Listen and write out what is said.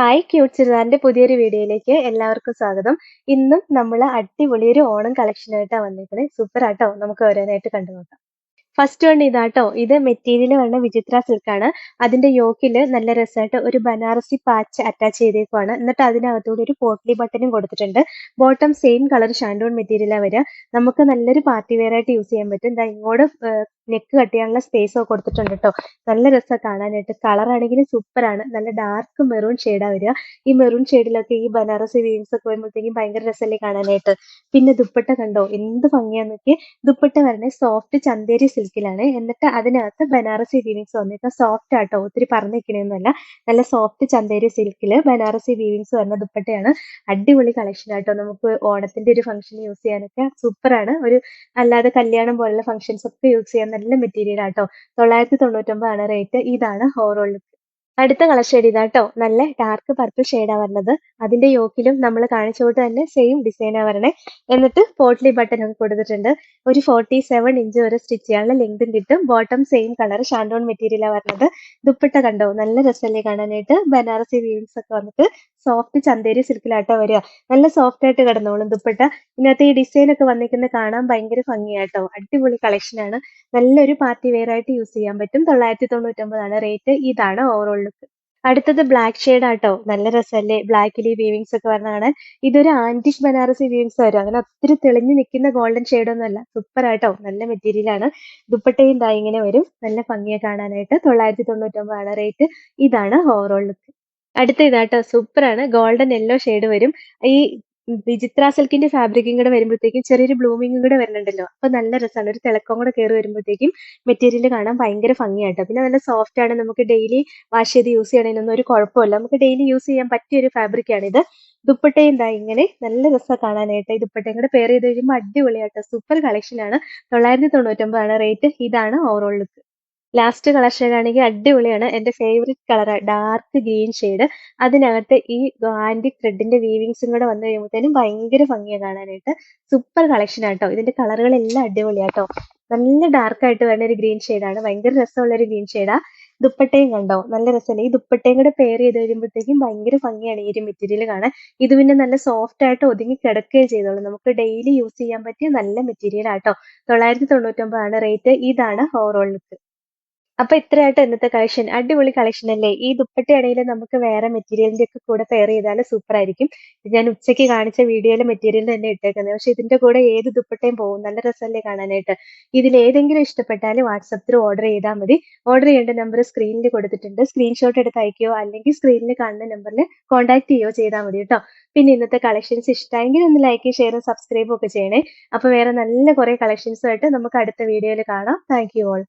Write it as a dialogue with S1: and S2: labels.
S1: hi cute ചിറുനാറിന്റെ പുതിയൊരു വീഡിയോയിലേക്ക് എല്ലാവർക്കും സ്വാഗതം ഇന്നും നമ്മൾ അടിപൊളി ഒരു ഓണം കളക്ഷനായിട്ടാണ് വന്നിരിക്കുന്നത് സൂപ്പർ ആട്ടോ നമുക്ക് ഓരോന്നായിട്ട് കണ്ടു നോക്കാം ഫസ്റ്റ് വൺ ഇതാട്ടോ ഇത് മെറ്റീരിയൽ വരുന്ന വിചിത്ര സിൽക്കാണ് അതിന്റെ യോക്കിൽ നല്ല രസമായിട്ട് ഒരു ബനാറസി പാച്ച് അറ്റാച്ച് ചെയ്തേക്കുവാണ് എന്നിട്ട് അതിനകത്തൂടെ ഒരു പോട്ടലി ബട്ടനും കൊടുത്തിട്ടുണ്ട് ബോട്ടം സെയിം കളർ ഷാൻഡോൺ മെറ്റീരിയലാണ് വരിക നമുക്ക് നല്ലൊരു പാർട്ടി വെയർ ആയിട്ട് യൂസ് ചെയ്യാൻ പറ്റും ഇതാ ഇങ്ങോട്ട് നെക്ക് കട്ട് ചെയ്യാനുള്ള ഒക്കെ കൊടുത്തിട്ടുണ്ട് കേട്ടോ നല്ല രസമാണ് കാണാനായിട്ട് കളർ ആണെങ്കിൽ സൂപ്പറാണ് നല്ല ഡാർക്ക് മെറൂൺ ഷെയ്ഡാണ് വരിക ഈ മെറൂൺ ഷെയ്ഡിലൊക്കെ ഈ ബനാറസി വീൻസ് ഒക്കെ വരുമ്പോഴത്തേക്കും ഭയങ്കര രസമല്ലേ കാണാനായിട്ട് പിന്നെ ദുപ്പട്ട കണ്ടോ എന്ത് ഭംഗിയാന്നൊക്കെ ദുപ്പട്ട വരണേ സോഫ്റ്റ് ചന്തേരി സിൽക്ക് സിൽക്കിലാണ് എന്നിട്ട് അതിനകത്ത് ബനാറസി വീവിങ്സ് വന്നിട്ട് സോഫ്റ്റ് ആട്ടോ ഒത്തിരി പറഞ്ഞു നിൽക്കണമെന്നല്ല നല്ല സോഫ്റ്റ് ചന്തേരി സിൽക്കിൽ ബനാറസി വീവിങ്സ് വന്ന ദുപ്പട്ടയാണ് അടിപൊളി കളക്ഷൻ ആട്ടോ നമുക്ക് ഓണത്തിന്റെ ഒരു ഫംഗ്ഷൻ യൂസ് ചെയ്യാനൊക്കെ സൂപ്പറാണ് ഒരു അല്ലാതെ കല്യാണം പോലുള്ള ഫംഗ്ഷൻസ് ഒക്കെ യൂസ് ചെയ്യാൻ നല്ല മെറ്റീരിയൽ ആട്ടോ തൊള്ളായിരത്തി തൊണ്ണൂറ്റൊമ്പതാണ് റേറ്റ് ഇതാണ് ഓവറോൾ ലുക്ക് അടുത്ത കളർ ഷെയ്ഡ് ഇതാട്ടോ നല്ല ഡാർക്ക് പർപ്പിൾ ഷെയ്ഡാണ് വരുന്നത് അതിന്റെ യോക്കിലും നമ്മൾ കാണിച്ച തന്നെ സെയിം ഡിസൈനാണ് വരണേ എന്നിട്ട് പോട്ട്ലി ബട്ടൺ ഒക്കെ കൊടുത്തിട്ടുണ്ട് ഒരു ഫോർട്ടി സെവൻ ഇഞ്ച് വരെ സ്റ്റിച്ച് ചെയ്യാനുള്ള ലെങ്തും കിട്ടും ബോട്ടം സെയിം കളർ ഷാൻഡോൺ മെറ്റീരിയലാണ് വരുന്നത് ദുപ്പട്ട കണ്ടോ നല്ല രസമല്ലേ കാണാനായിട്ട് ബനാറസി വീൽസ് ഒക്കെ വന്നിട്ട് സോഫ്റ്റ് ചന്തേരി സിൽക്കിലാട്ടോ വരിക നല്ല സോഫ്റ്റ് ആയിട്ട് കിടന്നോളും ദുപ്പട്ട ഇതിനകത്ത് ഈ ഡിസൈൻ ഒക്കെ വന്നിരിക്കുന്നത് കാണാൻ ഭയങ്കര ഭംഗിയായിട്ടോ അടിപൊളി കളക്ഷനാണ് നല്ലൊരു പാർട്ടി വെയർ ആയിട്ട് യൂസ് ചെയ്യാൻ പറ്റും തൊള്ളായിരത്തി തൊണ്ണൂറ്റൊമ്പതാണ് റേറ്റ് ഇതാണ് ഓവറോൾ ലുക്ക് അടുത്തത് ബ്ലാക്ക് ഷെയ്ഡ് ആട്ടോ നല്ല രസമല്ലേ ബ്ലാക്കിൽ ഈ വീവിങ്സ് ഒക്കെ വരുന്ന ഇതൊരു ആന്റിഷ് ബനാറസി വീവിങ്സ് വരും അങ്ങനെ ഒത്തിരി തെളിഞ്ഞു നിൽക്കുന്ന ഗോൾഡൻ ഷെയ്ഡ് അല്ല സൂപ്പർ ആട്ടോ നല്ല മെറ്റീരിയൽ ആണ് ദുപ്പട്ടയും ഇങ്ങനെ വരും നല്ല ഭംഗിയെ കാണാനായിട്ട് തൊള്ളായിരത്തി തൊണ്ണൂറ്റൊമ്പതാണ് റേറ്റ് ഇതാണ് ഓവറോൾ ലുക്ക് അടുത്ത ഇതാട്ടോ സൂപ്പറാണ് ഗോൾഡൻ യെല്ലോ ഷെയ്ഡ് വരും ഈ വിചിത്ര സിൽക്കിന്റെ ഫാബ്രിക്കും കൂടെ വരുമ്പോഴത്തേക്കും ചെറിയൊരു ബ്ലൂമിങ്ങും കൂടെ വരുന്നുണ്ടല്ലോ അപ്പൊ നല്ല രസമാണ് ഒരു തിളക്കം കൂടെ കയറി വരുമ്പോഴത്തേക്കും മെറ്റീരിയൽ കാണാൻ ഭയങ്കര ഭംഗിയായിട്ടോ പിന്നെ നല്ല സോഫ്റ്റ് ആണ് നമുക്ക് ഡെയിലി വാഷ് ചെയ്ത് യൂസ് ചെയ്യണമെന്നൊന്നും ഒരു കുഴപ്പമില്ല നമുക്ക് ഡെയിലി യൂസ് ചെയ്യാൻ പറ്റിയ ഒരു ഇത് ദുപ്പട്ട എന്താ ഇങ്ങനെ നല്ല രസമാണ് കാണാനായിട്ട് ഈ ദുപ്പട്ടയും കൂടെ പെയർ ചെയ്ത് കഴിയുമ്പോൾ അടിപൊളിയായിട്ടോ സൂപ്പർ ആണ് തൊള്ളായിരത്തി തൊണ്ണൂറ്റൊമ്പതാണ് റേറ്റ് ഇതാണ് ഓവറോൾ ലുക്ക് ലാസ്റ്റ് ആണെങ്കിൽ അടിപൊളിയാണ് എൻ്റെ favourite colour dark green shade അതിനകത്ത് ഈ ആൻറ്റിക് ത്രെഡിന്റെ വീവിങ്സും കൂടെ വന്നു കഴിയുമ്പോഴത്തേനും ഭയങ്കര ഭംഗിയാണ് കാണാനായിട്ട് സൂപ്പർ കളക്ഷനാണ് ഇതിന്റെ ഇതിൻ്റെ എല്ലാം അടിപൊളിയാട്ടോ നല്ല ഡാർക്കായിട്ട് വരുന്ന ഒരു ഗ്രീൻ ഷെയ്ഡാണ് ഭയങ്കര രസമുള്ള ഒരു ഗ്രീൻ ഷെയ്ഡാ ദുപ്പട്ടയും കണ്ടോ നല്ല രസമല്ലേ ഈ ദുപ്പട്ടയും കൂടെ പെയർ ചെയ്ത് വരുമ്പോഴത്തേക്കും ഭയങ്കര ഭംഗിയാണ് ഈ ഒരു മെറ്റീരിയൽ കാണാൻ ഇത് പിന്നെ നല്ല സോഫ്റ്റ് ആയിട്ട് ഒതുങ്ങി കിടക്കുകയും ചെയ്തോളൂ നമുക്ക് ഡെയിലി യൂസ് ചെയ്യാൻ പറ്റിയ നല്ല മെറ്റീരിയൽ ആട്ടോ തൊള്ളായിരത്തി ഒമ്പതാണ് റേറ്റ് ഇതാണ് ഓവറോൾ ലുക്ക് അപ്പൊ ഇത്രയായിട്ട് ഇന്നത്തെ കളക്ഷൻ അടിപൊളി കളക്ഷൻ അല്ലേ ഈ ദുപ്പട്ടയാണെങ്കിൽ നമുക്ക് വേറെ മെറ്റീരിയലിന്റെ ഒക്കെ കൂടെ പെയർ ചെയ്താൽ സൂപ്പർ ആയിരിക്കും ഞാൻ ഉച്ചയ്ക്ക് കാണിച്ച വീഡിയോയിലെ മെറ്റീരിയൽ തന്നെ ഇട്ടേക്കുന്നത് പക്ഷെ ഇതിന്റെ കൂടെ ഏത് ദുപ്പട്ടയും പോകും നല്ല രസമല്ലേ കാണാനായിട്ട് ഇതിൽ ഏതെങ്കിലും ഇഷ്ടപ്പെട്ടാൽ വാട്സപ്പിൽ ഓർഡർ ചെയ്താൽ മതി ഓർഡർ ചെയ്യേണ്ട നമ്പർ സ്ക്രീനിൽ കൊടുത്തിട്ടുണ്ട് സ്ക്രീൻഷോട്ട് എടുത്ത് അയക്കുകയോ അല്ലെങ്കിൽ സ്ക്രീനിൽ കാണുന്ന നമ്പറിൽ കോൺടാക്ട് ചെയ്യുകയോ ചെയ്താൽ മതി കേട്ടോ പിന്നെ ഇന്നത്തെ കളക്ഷൻസ് ഇഷ്ടമെങ്കിൽ ഒന്ന് ലൈക്ക് ഷെയർ സബ്സ്ക്രൈബും ഒക്കെ ചെയ്യണേ അപ്പൊ വേറെ നല്ല കുറെ കളക്ഷൻസുമായിട്ട് നമുക്ക് അടുത്ത വീഡിയോയിൽ കാണാം താങ്ക് യു ഓൾ